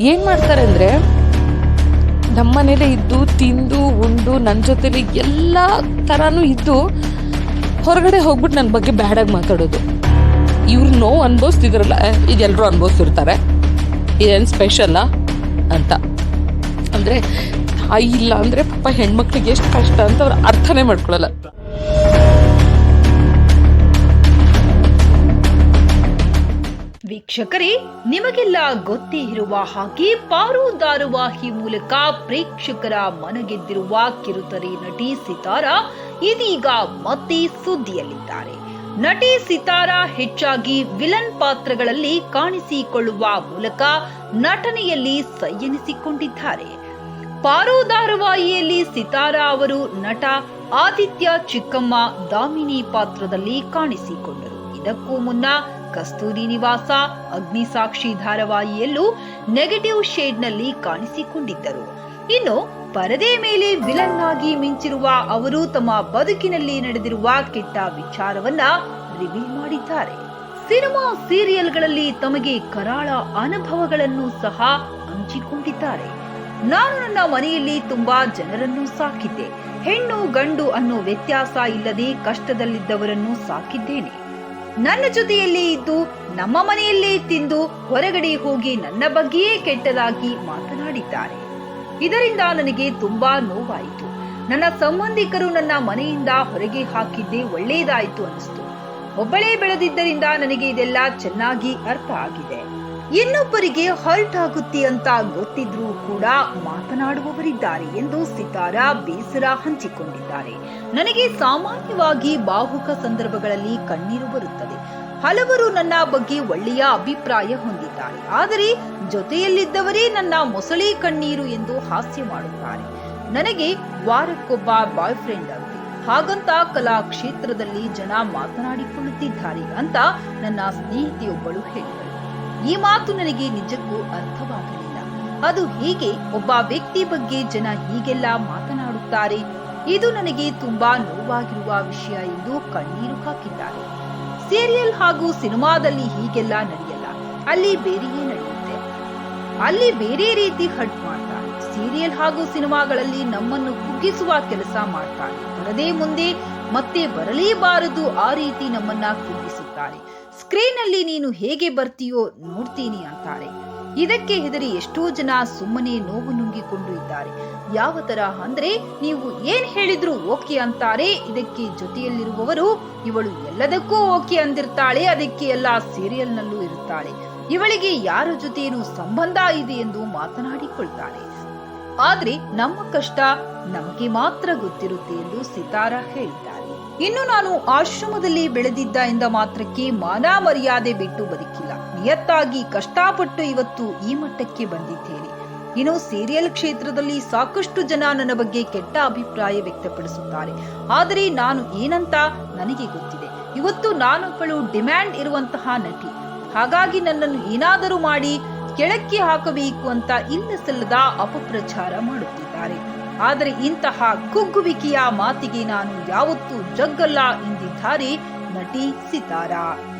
ಏನು ಮಾಡ್ತಾರೆ ಅಂದರೆ ನಮ್ಮ ಇದ್ದು, ತಿಂದು, ಉಂಡು ನನ್ನ ಜೊತೆಲಿ ಎಲ್ಲ ಥರನೂ ಇದ್ದು ಹೊರಗಡೆ ಹೋಗ್ಬಿಟ್ಟು ನನ್ನ ಬಗ್ಗೆ ಬ್ಯಾಡಾಗಿ ಮಾತಾಡೋದು. ಇವ್ರು ನೋವು ಅನ್ಭವಿಸ್ತಿದ್ರಲ್ಲ ಇದೆಲ್ಲರೂ ಅನುಭವಿಸ್ತಿರ್ತಾರೆ. ಇದೇನು ಸ್ಪೆಷಲ್ಲ ಅಂತ. ಅಂದರೆ ತಾಯಿ ಇಲ್ಲ ಅಂದರೆ ಪಾಪ ಹೆಣ್ಮಕ್ಳಿಗೆ ಎಷ್ಟು ಕಷ್ಟ ಅಂತ ಅವ್ರು ಅರ್ಥನೇ ಮಾಡ್ಕೊಳ್ಳಲ್ಲ ವೀಕ್ಷಕರೇ, ನಿಮಗೆಲ್ಲ ಗೊತ್ತೇ ಇರುವ ಹಾಗೆ ಪಾರು ಧಾರಾವಾಹಿ ಮೂಲಕ ಪ್ರೇಕ್ಷಕರ ಮನಗೆದ್ದಿರುವ ಕಿರುತೆರೆ ನಟಿ ಸಿತಾರಾ ಇದೀಗ ಮತ್ತೆ ಸುದ್ದಿಯಲ್ಲಿದ್ದಾರೆ. ನಟಿ ಸಿತಾರಾ ಹೆಚ್ಚಾಗಿ ವಿಲನ್ ಪಾತ್ರಗಳಲ್ಲಿ ಕಾಣಿಸಿಕೊಳ್ಳುವ ಮೂಲಕ ನಟನೆಯಲ್ಲಿ ಸೈಯನಿಸಿಕೊಂಡಿದ್ದಾರೆ ಪಾರು ಸಿತಾರಾ ಅವರು ನಟ ಆದಿತ್ಯ ಚಿಕ್ಕಮ್ಮ ದಾಮಿನಿ ಪಾತ್ರದಲ್ಲಿ ಕಾಣಿಸಿಕೊಂಡರು. ಇದಕ್ಕೂ ಮುನ್ನ ಕಸ್ತೂರಿ ನಿವಾಸ ಅಗ್ನಿಸಾಕ್ಷಿ ಧಾರಾವಾಹಿಯಲ್ಲೂ ನೆಗೆಟಿವ್ ಶೇಡ್ನಲ್ಲಿ ಕಾಣಿಸಿಕೊಂಡಿದ್ದರು. ಇನ್ನು ಪರದೆ ಮೇಲೆ ವಿಲನ್ ಆಗಿ ಮಿಂಚಿರುವ ಅವರು ತಮ್ಮ ಬದುಕಿನಲ್ಲಿ ನಡೆದಿರುವ ಕೆಟ್ಟ ವಿಚಾರವನ್ನ ರಿವೀಲ್ ಮಾಡಿದ್ದಾರೆ. ಸಿನಿಮಾ ಸೀರಿಯಲ್ಗಳಲ್ಲಿ ತಮಗೆ ಕರಾಳ ಅನುಭವಗಳನ್ನು ಸಹ ಹಂಚಿಕೊಂಡಿದ್ದಾರೆ. ನಾನು ನನ್ನ ಮನೆಯಲ್ಲಿ ತುಂಬಾ ಜನರನ್ನು ಸಾಕಿದ್ದೆ. ಹೆಣ್ಣು ಗಂಡು ಅನ್ನೋ ವ್ಯತ್ಯಾಸ ಇಲ್ಲದೆ ಕಷ್ಟದಲ್ಲಿದ್ದವರನ್ನು ಸಾಕಿದ್ದೇನೆ. ನನ್ನ ಜೊತೆಯಲ್ಲಿ ಇದ್ದು, ನಮ್ಮ ಮನೆಯಲ್ಲೇ ತಿಂದು ಹೊರಗಡೆ ಹೋಗಿ ನನ್ನ ಬಗ್ಗೆಯೇ ಕೆಟ್ಟದಾಗಿ ಮಾತನಾಡಿದ್ದಾರೆ. ಇದರಿಂದ ನನಗೆ ತುಂಬಾ ನೋವಾಯಿತು. ನನ್ನ ಸಂಬಂಧಿಕರು ನನ್ನ ಮನೆಯಿಂದ ಹೊರಗೆ ಹಾಕಿದ್ದೇ ಒಳ್ಳೆಯದಾಯಿತು ಅನಿಸ್ತು ಒಬ್ಬಳೇ ಬೆಳೆದಿದ್ದರಿಂದ ನನಗೆ ಇದೆಲ್ಲ ಚೆನ್ನಾಗಿ ಅರ್ಥ ಆಗಿದೆ. ಇನ್ನೊಬ್ಬರಿಗೆ ಹರ್ಟ್ ಆಗುತ್ತೆ ಅಂತ ಗೊತ್ತಿದ್ರೂ ಕೂಡ ಮಾತನಾಡುವವರಿದ್ದಾರೆ ಎಂದು ಸಿತಾರಾ ಬೇಸರ ಹಂಚಿಕೊಂಡಿದ್ದಾರೆ. ನನಗೆ ಸಾಮಾನ್ಯವಾಗಿ ಬಾಹುಕ ಸಂದರ್ಭಗಳಲ್ಲಿ ಕಣ್ಣೀರು ಬರುತ್ತದೆ. ಹಲವರು ನನ್ನ ಬಗ್ಗೆ ಒಳ್ಳೆಯ ಅಭಿಪ್ರಾಯ ಹೊಂದಿದ್ದಾರೆ. ಆದರೆ ಜೊತೆಯಲ್ಲಿದ್ದವರೇ ನನ್ನ ಮೊಸಳೆ ಕಣ್ಣೀರು ಎಂದು ಹಾಸ್ಯ ಮಾಡುತ್ತಾರೆ. ನನಗೆ ವಾರಕ್ಕೊಬ್ಬ ಬಾಯ್ ಫ್ರೆಂಡ್ ಅಂತೆ ಹಾಗಂತ ಕಲಾ ಕ್ಷೇತ್ರದಲ್ಲಿ ಜನ ಮಾತನಾಡಿಕೊಳ್ಳುತ್ತಿದ್ದಾರೆ ಅಂತ ನನ್ನ ಸ್ನೇಹಿತೆಯೊಬ್ಬಳು ಹೇಳಿದಳು. ಈ ಮಾತು ನನಗೆ ನಿಜಕ್ಕೂ ಅರ್ಥವಾಗಲಿಲ್ಲ. ಅದು ಹೀಗೆ ಒಬ್ಬ ವ್ಯಕ್ತಿ ಬಗ್ಗೆ ಜನ ಹೀಗೆಲ್ಲ ಮಾತನಾಡುತ್ತಾರೆ? ಇದು ನನಗೆ ತುಂಬಾ ನೋವಾಗಿರುವ ವಿಷಯ ಎಂದು ಕಣ್ಣೀರು ಹಾಕಿದ್ದಾರೆ. ಸೀರಿಯಲ್ ಹಾಗೂ ಸಿನಿಮಾದಲ್ಲಿ ಹೀಗೆಲ್ಲ ನಡೆಯಲ್ಲ. ಅಲ್ಲಿ ಬೇರೆಯೇ ನಡೆಯುತ್ತೆ. ಅಲ್ಲಿ ಬೇರೆ ರೀತಿ ಹಟ್ ಮಾಡ್ತಾರೆ. ಸೀರಿಯಲ್ ಹಾಗೂ ಸಿನಿಮಾಗಳಲ್ಲಿ ನಮ್ಮನ್ನು ಕುಗ್ಗಿಸುವ ಕೆಲಸ ಮಾಡ್ತಾರೆ. ಬರದೇ ಮುಂದೆ ಮತ್ತೆ ಬರಲೇಬಾರದು ಆ ರೀತಿ ನಮ್ಮನ್ನ ಕುಗ್ಗಿಸುತ್ತಾರೆ. ಸ್ಕ್ರೀನ್ ಅಲ್ಲಿ ನೀನು ಹೇಗೆ ಬರ್ತೀಯೋ ನೋಡ್ತೀನಿ ಅಂತಾರೆ. ಇದಕ್ಕೆ ಹೆದರಿ ಎಷ್ಟೋ ಜನ ಸುಮ್ಮನೆ ನೋವು ನುಂಗಿಕೊಂಡು ಇದ್ದಾರೆ. ಯಾವ ತರ ಅಂದ್ರೆ ನೀವು ಏನ್ ಹೇಳಿದ್ರು ಓಕೆ ಅಂತಾರೆ. ಇದಕ್ಕೆ ಜೊತೆಯಲ್ಲಿರುವವರು ಇವಳು ಎಲ್ಲದಕ್ಕೂ ಓಕೆ ಅಂದಿರ್ತಾಳೆ. ಅದಕ್ಕೆ ಎಲ್ಲ ಸೀರಿಯಲ್ ನಲ್ಲೂ ಇರುತ್ತಾಳೆ. ಇವಳಿಗೆ ಯಾರ ಜೊತೆಯೂ ಸಂಬಂಧ ಇದೆ ಎಂದು ಮಾತನಾಡಿಕೊಳ್ತಾರೆ. ಆದ್ರೆ ನಮ್ಮ ಕಷ್ಟ ನಮಗೆ ಮಾತ್ರ ಗೊತ್ತಿರುತ್ತೆ ಎಂದು ಸಿತಾರಾ ಹೇಳಿದ್ದಾರೆ. ಇನ್ನು ನಾನು ಆಶ್ರಮದಲ್ಲಿ ಬೆಳೆದಿದ್ದ ಎಂದ ಮಾತ್ರಕ್ಕೆ ಮಾನ ಮರ್ಯಾದೆ ಬಿಟ್ಟು ಬದುಕಿಲ್ಲ. ನಿಯತ್ತಾಗಿ ಕಷ್ಟಪಟ್ಟು ಇವತ್ತು ಈ ಮಟ್ಟಕ್ಕೆ ಬಂದಿದ್ದೇನೆ. ಇನ್ನು ಸೀರಿಯಲ್ ಕ್ಷೇತ್ರದಲ್ಲಿ ಸಾಕಷ್ಟು ಜನ ನನ್ನ ಬಗ್ಗೆ ಕೆಟ್ಟ ಅಭಿಪ್ರಾಯ ವ್ಯಕ್ತಪಡಿಸುತ್ತಾರೆ. ಆದರೆ ನಾನು ಏನಂತ ನನಗೆ ಗೊತ್ತಿದೆ. ಇವತ್ತು ನಾನೊಬ್ಬಳು ಡಿಮ್ಯಾಂಡ್ ಇರುವಂತಹ ನಟಿ. ಹಾಗಾಗಿ ನನ್ನನ್ನು ಏನಾದರೂ ಮಾಡಿ ಕೆಳಕ್ಕೆ ಹಾಕಬೇಕು ಅಂತ ಇಲ್ಲ ಸಲ್ಲದ ಅಪಪ್ರಚಾರ ಮಾಡುತ್ತಿದ್ದಾರೆ. ಆದರೆ ಇಂತಹ ಕುಗ್ಗುವಿಕೆಯ ಮಾತಿಗೆ ನಾನು ಯಾವತ್ತೂ ಜಗ್ಗಲ್ಲ ಎಂದಿದ್ದಾರೆ ನಟಿ ಸಿತಾರಾ.